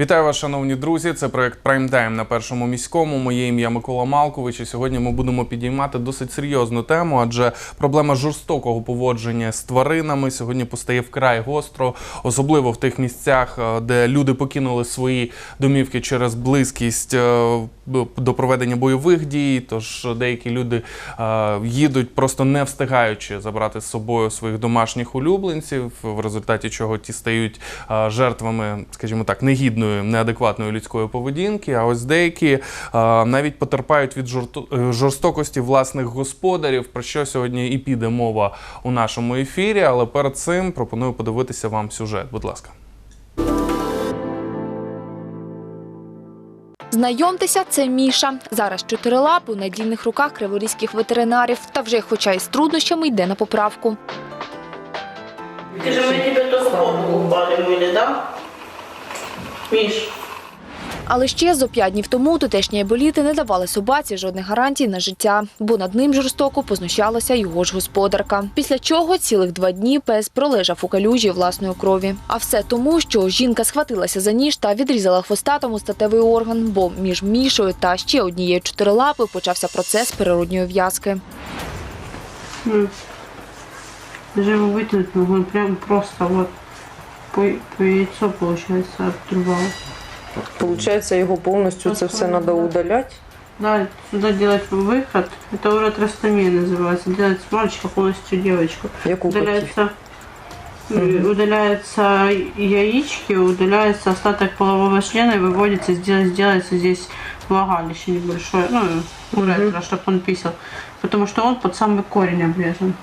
Вітаю вас, шановні друзі. Це проект Прайм-Тайм на першому міському. Моє ім'я Микола Малкович. І сьогодні ми будемо підіймати досить серйозну тему, адже проблема жорстокого поводження з тваринами сьогодні постає вкрай гостро, особливо в тих місцях, е, де люди покинули свої домівки через близькість е, до проведення бойових дій. Тож деякі люди е, їдуть, просто не встигаючи забрати з собою своїх домашніх улюбленців, в результаті чого ті стають жертвами, скажімо так, негідної, неадекватної людської поведінки. А ось деякі е, навіть потерпають від жорто- е, жорстокості власних господарів, про що сьогодні і піде мова у нашому ефірі. Але перед цим пропоную подивитися вам сюжет. Будь ласка. Знайомтеся, це Міша. Зараз чотирилап у надійних руках криворізьких ветеринарів. Та вже, хоча й з труднощами, йде на поправку. Ты же мы тебе только голову упали были, да? Миш, Але ще зо п'ять днів тому тутешні еболіти не давали собаці жодних гарантій на життя, бо над ним жорстоко познущалася його ж господарка. Після чого цілих два дні пес пролежав у калюжі власної крові. А все тому, що жінка схватилася за ніж та відрізала хвостатому статевий орган, бо між Мішою та ще однією чотирилапою почався процес природньої в'язки. даже его вытянуть могу, прям просто вот по, по яйцо, получается, отрубалось. Получается, його повністю це все треба удаляти. Да, сюда делать выход, это уретростомия называется, делать с мальчика полностью девочку. Яку? Удаляется, э, удаляются яички, удаляется остаток полового члена и выводится, сделать, сделается здесь влагалище небольшое, ну, уретра, чтобы он писал. Потому что он под самый корень обрезан.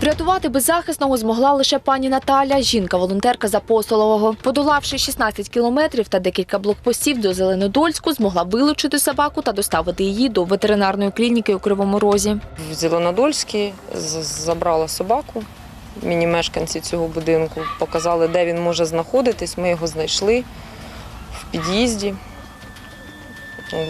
Врятувати беззахисного змогла лише пані Наталя, жінка-волонтерка з Апостолового. Подолавши 16 кілометрів та декілька блокпостів до Зеленодольську, змогла вилучити собаку та доставити її до ветеринарної клініки у Кривому Розі. В Зеленодольській забрала собаку. Мені мешканці цього будинку показали, де він може знаходитись. Ми його знайшли в під'їзді.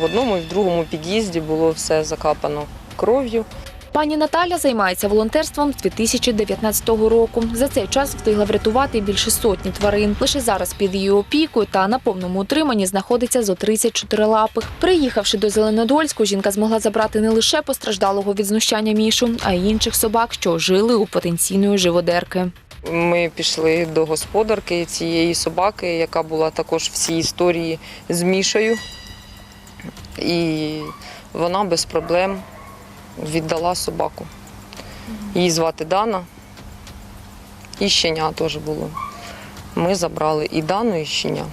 В одному і в другому під'їзді було все закапано кров'ю. Пані Наталя займається волонтерством з 2019 року. За цей час встигла врятувати більше сотні тварин. Лише зараз під її опікою та на повному утриманні знаходиться зо 34 лапих. Приїхавши до Зеленодольську, жінка змогла забрати не лише постраждалого від знущання мішу, а й інших собак, що жили у потенційної живодерки. Ми пішли до господарки цієї собаки, яка була також в цій історії з Мішею. І вона без проблем віддала собаку. Її звати Дана. І щеня теж було. Ми забрали і Дану, і щеня.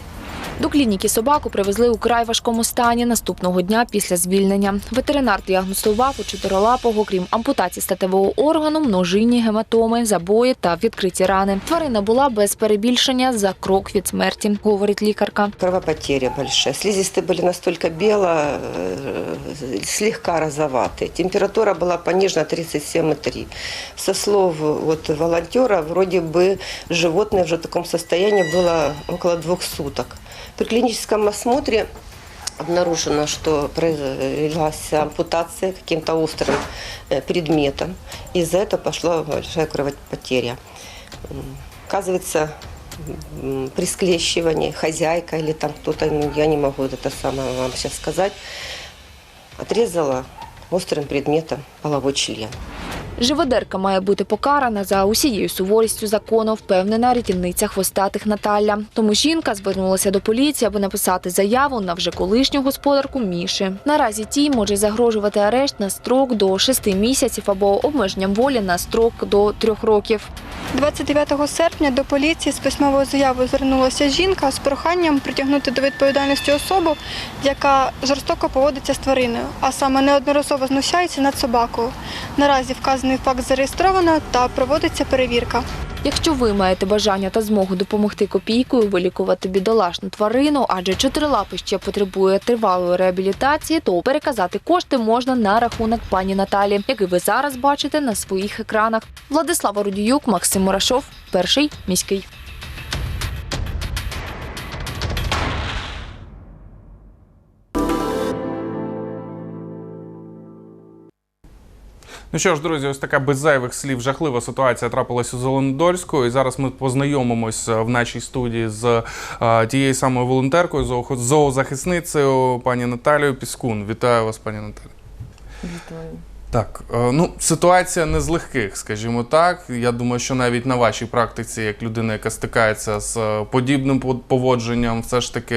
До клініки собаку привезли у край важкому стані наступного дня після звільнення. Ветеринар діагностував у чотирилапого, крім ампутації статевого органу, множинні гематоми, забої та відкриті рани. Тварина була без перебільшення за крок від смерті, говорить лікарка. Кровопотеря большая. Слизистые были настолько бело, э, слегка розоватые. Температура была понижена 37,3. Со слов вот волонтера, вроде бы животное уже в таком состоянии было около двух суток. При клиническом осмотре обнаружено, что произвелась ампутация каким-то острым э, предметом. Из-за этого пошла большая кровопотеря. Оказывается, при скрещивании хозяйка или там кто-то, ну, я не могу это самое вам сейчас сказать, отрезала острым предметом половой член. Живодерка має бути покарана за усією суворістю закону, впевнена рятівниця хвостатих Наталя. Тому жінка звернулася до поліції, аби написати заяву на вже колишню господарку Міші. Наразі тій може загрожувати арешт на строк до 6 місяців або обмеженням волі на строк до 3 років. 29 серпня до поліції з письмовою заявою звернулася жінка з проханням притягнути до відповідальності особу, яка жорстоко поводиться з твариною, а саме неодноразово знущається над собакою. Наразі вказаний факт зареєстровано та проводиться перевірка. Якщо ви маєте бажання та змогу допомогти копійкою вилікувати бідолашну тварину, адже чотирилапи ще потребує тривалої реабілітації, то переказати кошти можна на рахунок пані Наталі, який ви зараз бачите на своїх екранах. Владислава Рудіюк, Максим Мурашов, перший міський. Ну що ж, друзі, ось така без зайвих слів жахлива ситуація трапилась у Зеленодольську. І зараз ми познайомимось е, в нашій студії з а, тією самою волонтеркою, зоо- зоозахисницею пані Наталією Піскун. Вітаю вас, пані Наталі. Вітаю. Так, е, ну ситуація не з легких, скажімо так. Я думаю, що навіть на вашій практиці, як людина, яка стикається з е, подібним поводженням, все ж таки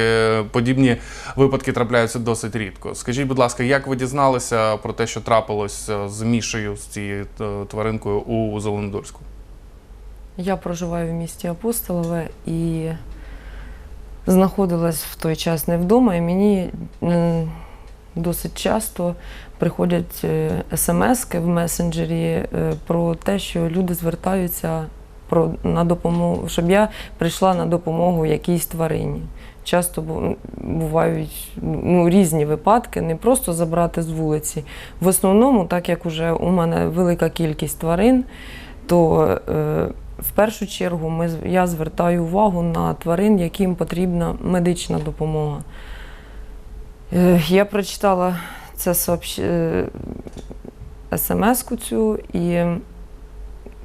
подібні випадки трапляються досить рідко. Скажіть, будь ласка, як ви дізналися про те, що трапилось е, з Мішею, з цією тваринкою у Зеленодольську? Я проживаю в місті Апостолове і знаходилась в той час не вдома, і мені досить часто приходять смски в месенджері е, про те, що люди звертаються про, на допомогу, щоб я прийшла на допомогу якійсь тварині. Часто бувають ну, різні випадки, не просто забрати з вулиці. В основному, так як уже у мене велика кількість тварин, то е, в першу чергу ми, я звертаю увагу на тварин, яким потрібна медична допомога. Е, я прочитала це сообщ... е, смс-ку цю і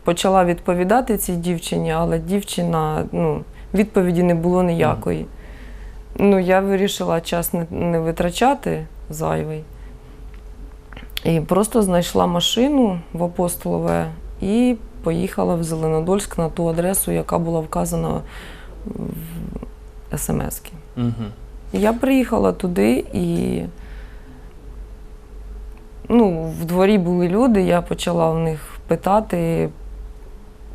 почала відповідати цій дівчині, але дівчина, ну, відповіді не було ніякої. Ну, я вирішила час не, не витрачати зайвий. І просто знайшла машину в Апостолове і поїхала в Зеленодольськ на ту адресу, яка була вказана в смс-ки. Угу. Я приїхала туди і ну, в дворі були люди, я почала в них питати,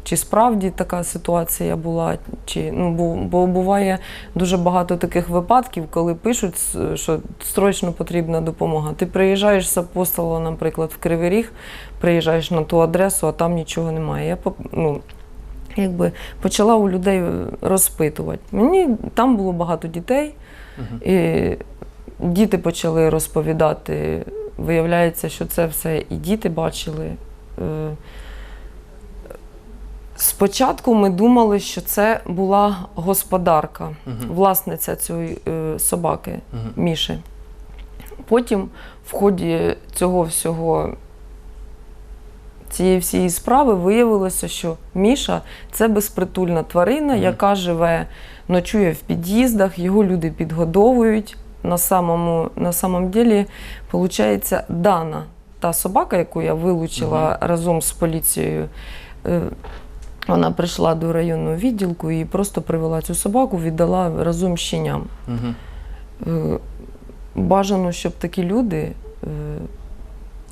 чи справді така ситуація була, чи ну, бо, бо буває дуже багато таких випадків, коли пишуть, що срочно потрібна допомога. Ти приїжджаєш з апостола, наприклад, в Кривий Ріг, приїжджаєш на ту адресу, а там нічого немає. Я ну, якби почала у людей розпитувати. Мені там було багато дітей, і діти почали розповідати. Виявляється, що це все і діти бачили. Е, Спочатку ми думали, що це була господарка, власниця цієї е, собаки. Міші. Потім в ході цього всього, цієї всієї справи виявилося, що Міша це безпритульна тварина, яка живе, ночує в під'їздах, його люди підгодовують. На самому, на самом ділі, виходить, Дана, та собака, яку я вилучила разом з поліцією, е, вона прийшла до районного відділку і просто привела цю собаку, віддала разом з щеням. Угу. Бажано, щоб такі люди, е,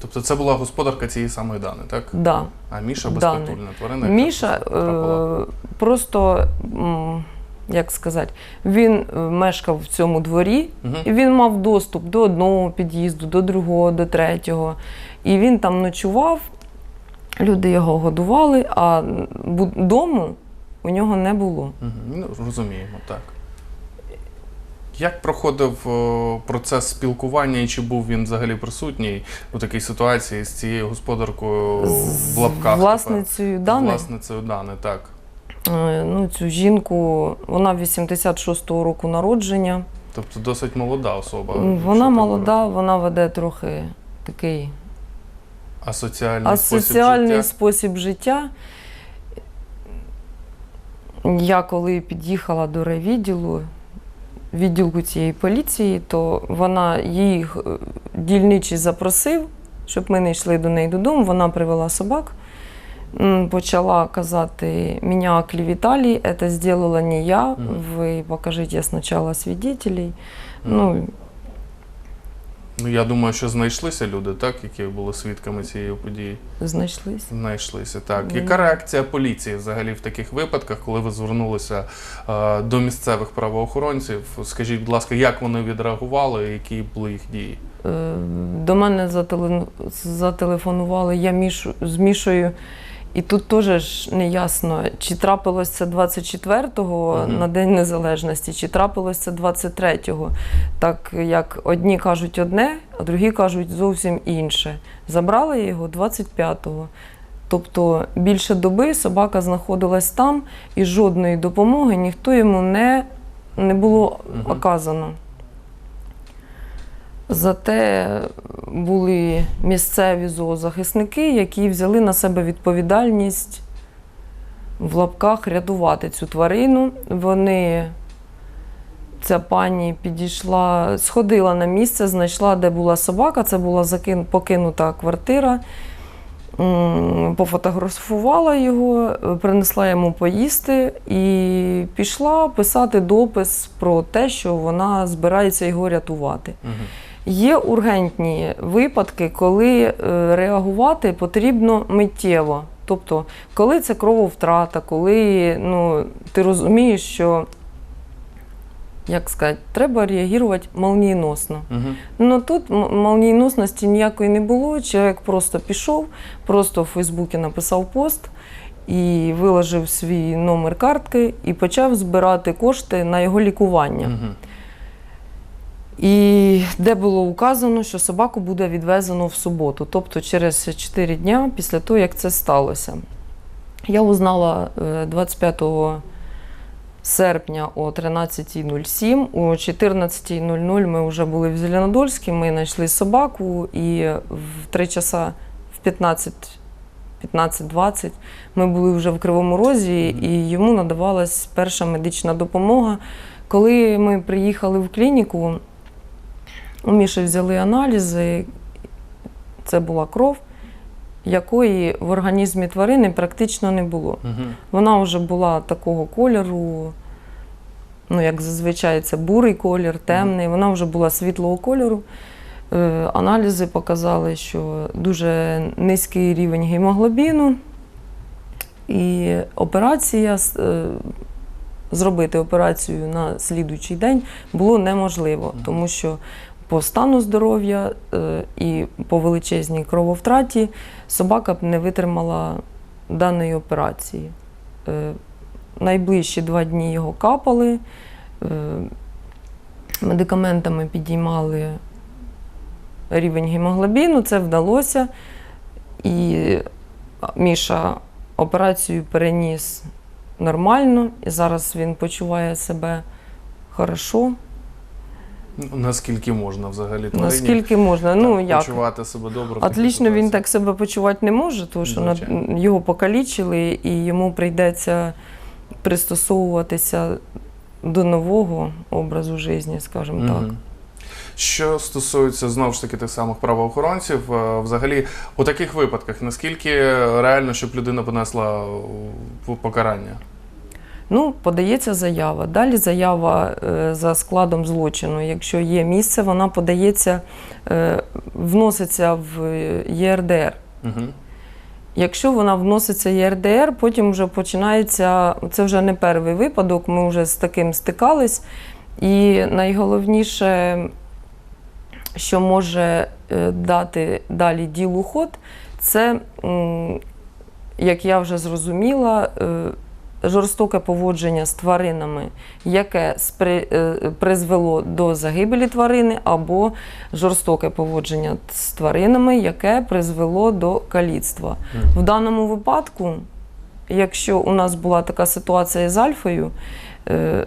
Тобто це була господарка цієї самої Дани, так? да, А Міша безпритульна тварина. Міша просто е, просто, як сказати, він е, мешкав в цьому дворі, Мгм. і він мав доступ до одного під'їзду, до другого, до третього. І він там ночував, люди його годували, а дому у нього не було. Ну, розуміємо, так. Як проходив процес спілкування і чи був він взагалі присутній у такій ситуації з цією господаркою в лапках? власницею тепер? Дани. Власницею Дани, так. Е, Ну, цю жінку, вона 86-го року народження. Тобто досить молода особа. Вона молода, вона веде трохи такий Асоціальний, асоціальний спосіб спосіб життя. Я коли під'їхала до райвідділу, відділку цієї поліції, то вона її е, дільничий запросив, щоб ми не йшли до неї додому. Вона привела собак, почала казати, мене оклеветали, це зробила не я, ви покажіть спочатку свідетелей. Мгм. Ну, Ну, я думаю, що знайшлися люди, так, які були свідками цієї події. знайшлись. Знайшлися, так. Яка реакція поліції взагалі в таких випадках, коли ви звернулися е, до місцевих правоохоронців? Скажіть, будь ласка, як вони відреагували, які були їх дії? Е, До мене зателефонували я Мішу, з Мішою, і тут теж не ясно, чи трапилось це 24-го Мгм. на День Незалежності, чи трапилось це 23-го. Так як одні кажуть одне, а другі кажуть зовсім інше. Забрала я його 25-го. Тобто більше доби собака знаходилась там, і жодної допомоги ніхто йому не, не було оказано. Зате були місцеві зоозахисники, які взяли на себе відповідальність в лапках рятувати цю тварину. Вони, ця пані підійшла, сходила на місце, знайшла, де була собака. Це була покинута квартира. Пофотографувала його, принесла йому поїсти і пішла писати допис про те, що вона збирається його рятувати. Мгм. Є ургентні випадки, коли е, реагувати потрібно миттєво. Тобто, коли це крововтрата, коли ну, ти розумієш, що як сказати, треба реагувати молнієносно. Мгм. Ну тут молнієносності ніякої не було. Чоловік просто пішов, просто в Фейсбуці написав пост і виложив свій номер картки і почав збирати кошти на його лікування. Мгм. І де було указано, що собаку буде відвезено в суботу, тобто через 4 дня після того, як це сталося. Я узнала е, 25 серпня о 13.07. О 14.00 ми вже були в Зеленодольській, ми знайшли собаку, і в 3 часа в 15 15-20 ми були вже в Кривому Розі, і йому надавалась перша медична допомога. Коли ми приїхали в клініку, у Міші взяли аналізи, це була кров, якої в організмі тварини практично не було. Мгм. Вона вже була такого кольору, ну, як зазвичай, це бурий колір, темний. Вона вже була світлого кольору. Е, Аналізи показали, що дуже низький рівень гемоглобіну. І операція, е, зробити операцію на слідуючий день було неможливо, тому що по стану здоров'я е, і по величезній крововтраті собака б не витримала даної операції. Е, Найближчі два дні його капали, е, медикаментами підіймали рівень гемоглобіну, це вдалося. І Міша операцію переніс нормально, і зараз він почуває себе хорошо. Наскільки можна взагалі тварині Наскільки можна? так, ну, як? почувати себе добре? Отлично він так себе почувати не може, тому що Звичайно. його покалічили, і йому прийдеться пристосовуватися до нового образу життя, скажімо так. Мгм. Що стосується знову ж таки тих самих правоохоронців, е, взагалі у таких випадках наскільки реально, щоб людина понесла е, покарання? Ну, подається заява. Далі заява е, за складом злочину. Якщо є місце, вона подається, е, вноситься в е, ЄРДР. Угу. Якщо вона вноситься в ЄРДР, потім вже починається. Це вже не перший випадок, ми вже з таким стикались. І найголовніше, що може дати далі ділу ход, це, як я вже зрозуміла, жорстоке поводження з тваринами, яке е, призвело до загибелі тварини, або жорстоке поводження з тваринами, яке призвело до каліцтва. В даному випадку, якщо у нас була така ситуація з Альфою, е,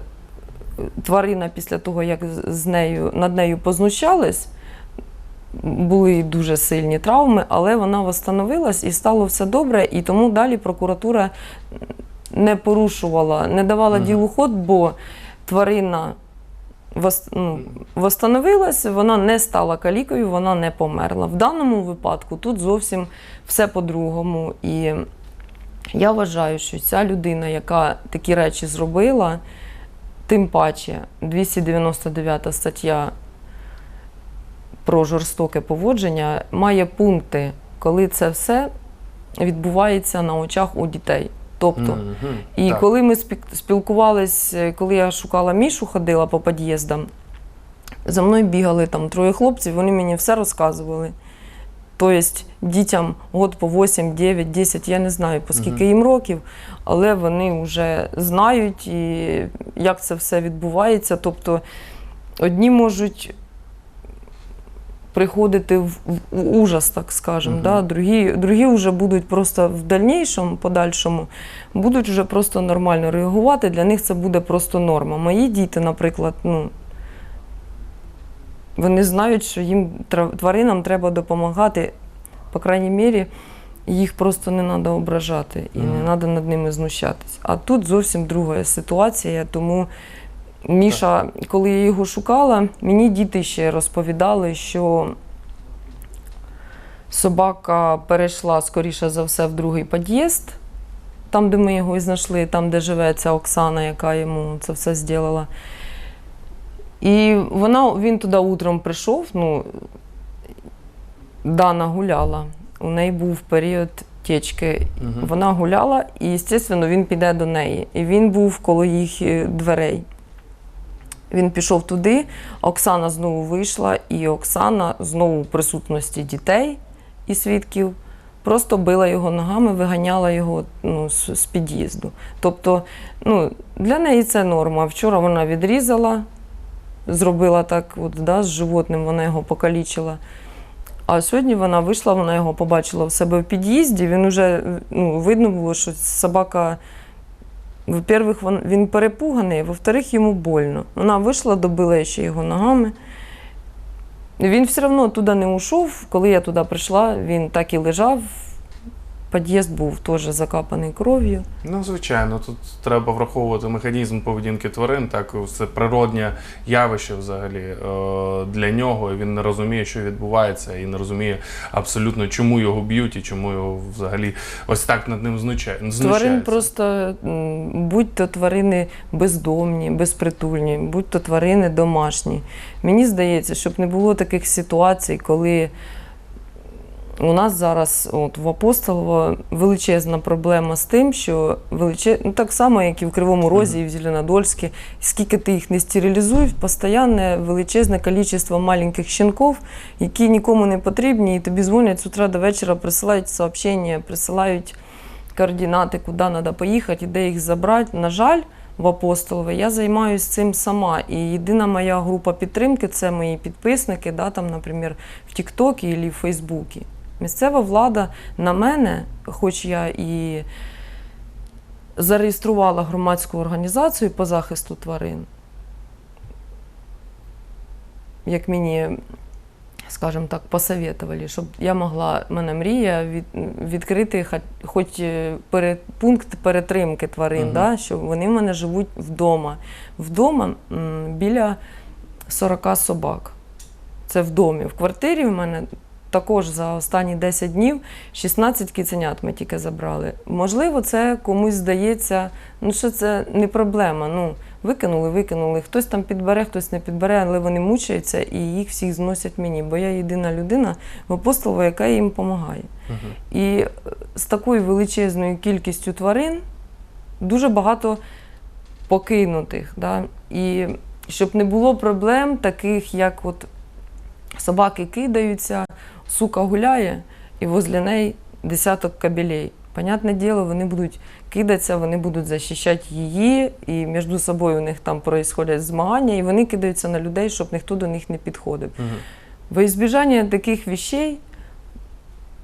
тварина після того, як з- нею, над нею познущались, були дуже сильні травми, але вона встановилась і стало все добре, і тому далі прокуратура не порушувала, не давала Мгм. ділу ход, бо тварина ну, восстановилась, вона не стала калікою, вона не померла. В даному випадку тут зовсім все по-другому. І я вважаю, що ця людина, яка такі речі зробила, тим паче 299 стаття про жорстоке поводження має пункти, коли це все відбувається на очах у дітей. Тобто, Мгм. і Так. коли ми спілкувались, е, коли я шукала Мішу, ходила по під'їздам, за мною бігали там троє хлопців, вони мені все розказували. Тобто дітям год по 8, 9, 10, я не знаю, по скільки їм років, але вони вже знають, і як це все відбувається. Тобто одні можуть приходити в, в ужас, так скажемо. Мгм. Да? Другі, другі вже будуть просто в дальнішому, подальшому, будуть вже просто нормально реагувати. Для них це буде просто норма. Мої діти, наприклад, ну, Вони знають, що їм тваринам треба допомагати. По крайній мірі, їх просто не треба ображати і не треба над ними знущатись. А тут зовсім друга ситуація, тому Міша, коли я його шукала, мені діти ще розповідали, що собака перейшла, скоріше за все, в другий під'їзд, там, де ми його і знайшли, там, де живе ця Оксана, яка йому це все зробила. І вона, він туди утром прийшов, ну, Дана гуляла. У неї був період течки. Мгм. Вона гуляла, і, звісно, він піде до неї. І він був коло їх е, дверей. Він пішов туди, Оксана знову вийшла, і Оксана знову в присутності дітей і свідків просто била його ногами, виганяла його ну, з, під'їзду. Тобто, ну, для неї це норма. Вчора вона відрізала, зробила так, от, да, з животним, вона його покалічила. А сьогодні вона вийшла, вона його побачила в себе в під'їзді. Він уже ну, видно було, що собака, во-первых, він, перепуганий, во-вторых, йому больно. Вона вийшла, добила ще його ногами. Він все одно туди не ушов. Коли я туди прийшла, він так і лежав. Під'їзд був теж закапаний кров'ю. Ну, звичайно, тут треба враховувати механізм поведінки тварин, так це природнє явище взагалі е, для нього. Він не розуміє, що відбувається, і не розуміє абсолютно, чому його б'ють і чому його взагалі ось так над ним знуща- знущаються. Тварин просто, будь-то тварини бездомні, безпритульні, будь-то тварини домашні. Мені здається, щоб не було таких ситуацій, коли у нас зараз от, в Апостолово величезна проблема з тим, що величе... ну, так само, як і в Кривому Розі, і в Зеленодольську, скільки ти їх не стерилізуєш, постійне величезне кількість маленьких щенків, які нікому не потрібні, і тобі дзвонять з утра до вечора, присилають сообщення, присилають координати, куди треба поїхати де їх забрати. На жаль, в Апостолове я займаюся цим сама. І єдина моя група підтримки це мої підписники, да, там, наприклад, в Тіктокі або в Фейсбуці. Місцева влада на мене, хоч я і зареєструвала громадську організацію по захисту тварин, як мені, скажімо так, посоветували, щоб я могла, в мене мрія від, відкрити хоч, е, пере, пункт перетримки тварин, Мгм. да, що вони в мене живуть вдома. Вдома біля 40 собак. Це в домі. В квартирі в мене також за останні 10 днів 16 киценят ми тільки забрали. Можливо, це комусь здається, ну що це не проблема. Ну, викинули, викинули. Хтось там підбере, хтось не підбере, але вони мучаються і їх всіх зносять мені, бо я єдина людина в апостолова, яка їм допомагає. Мгм. І е, з такою величезною кількістю тварин дуже багато покинутих. Да? І щоб не було проблем, таких як от собаки кидаються, сука гуляє, і возле неї десяток кабелей. Понятне діло, вони будуть кидатися, вони будуть захищати її, і між собою у них там проїсходять змагання, і вони кидаються на людей, щоб ніхто до них не підходив. Мгм. Во избежание таких вещей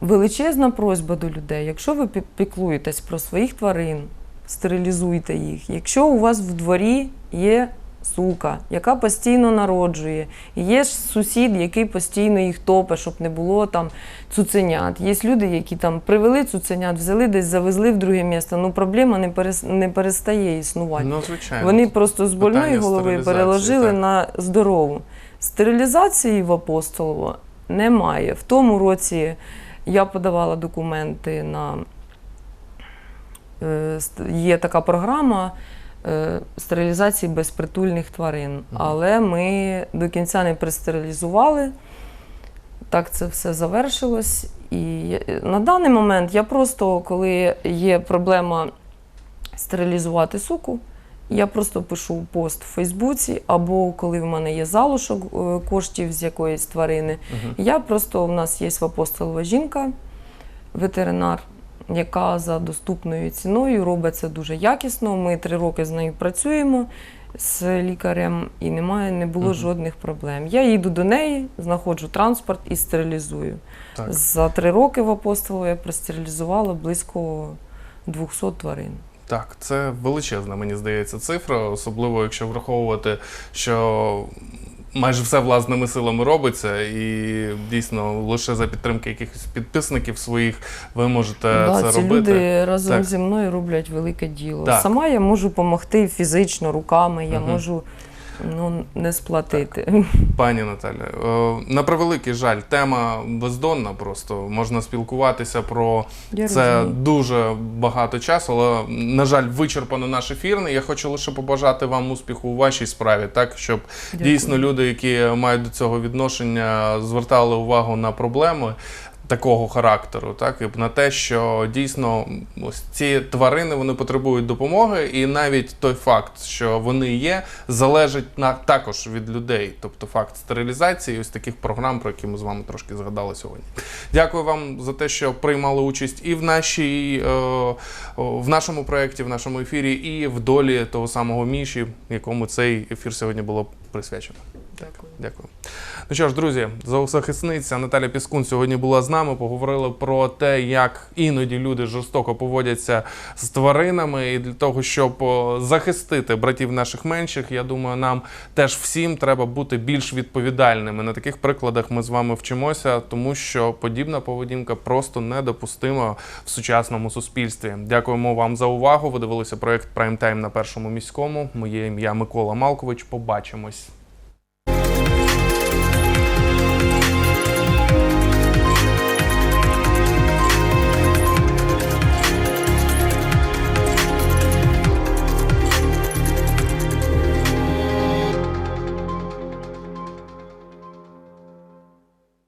величезна просьба до людей. Якщо ви піклуєтесь про своїх тварин, стерилізуйте їх. Якщо у вас в дворі є сука, яка постійно народжує, і є ж сусід, який постійно їх топить, щоб не було там цуценят. Є люди, які там привели цуценят, взяли десь, завезли в друге місце. Ну проблема не, перес... не перестає існувати. Ну, звичайно. Вони просто з больної голови переложили так. на здорову. Стерилізації в Апостолово немає. В тому році я подавала документи на е, є така програма стерилізації безпритульних тварин. Але ми до кінця не пристерилізували. Так це все завершилось. І на даний момент я просто, коли є проблема стерилізувати суку, я просто пишу пост в Фейсбуці, або коли в мене є залишок е, коштів з якоїсь тварини. Мгм. Я просто у нас є Апостолова жінка, ветеринар, яка за доступною ціною робить це дуже якісно. Ми три роки з нею працюємо з лікарем, і немає, не було Мгм. жодних проблем. Я їду до неї, знаходжу транспорт і стерилізую. Так. За три роки в Апостолові я простерилізувала близько 200 тварин. Так, це величезна, мені здається, цифра, особливо якщо враховувати, що майже все власними силами робиться, і дійсно лише за підтримки якихось підписників своїх ви можете Да, це ці робити. люди разом Так. зі мною роблять велике діло. Так. Сама я можу допомогти фізично, руками, я угу. можу ну, не сплатити. Пані Наталя, е, на превеликий жаль, тема бездонна просто. Можна спілкуватися про Я це розумію. дуже багато часу, але, на жаль, вичерпано наш ефір. Я хочу лише побажати вам успіху у вашій справі, так щоб Дякую. дійсно люди, які мають до цього відношення, звертали увагу на проблеми. Такого характеру, так і на те, що дійсно ось ці тварини вони потребують допомоги, і навіть той факт, що вони є, залежить на також від людей. Тобто факт стерилізації, ось таких програм, про які ми з вами трошки згадали сьогодні. Дякую вам за те, що приймали участь і в нашій е, в нашому проєкті, в нашому ефірі, і в долі того самого Міші, якому цей ефір сьогодні було присвячено. Дякую. Дякую. Ну що ж, друзі, зоозахисниця Наталя Піскун сьогодні була з нами. Поговорили про те, як іноді люди жорстоко поводяться з тваринами. І для того, щоб захистити братів наших менших, я думаю, нам теж всім треба бути більш відповідальними. На таких прикладах ми з вами вчимося, тому що подібна поведінка просто недопустима в сучасному суспільстві. Дякуємо вам за увагу. Ви дивилися проект Прайм Тайм на першому міському. Моє ім'я Микола Малкович. Побачимось.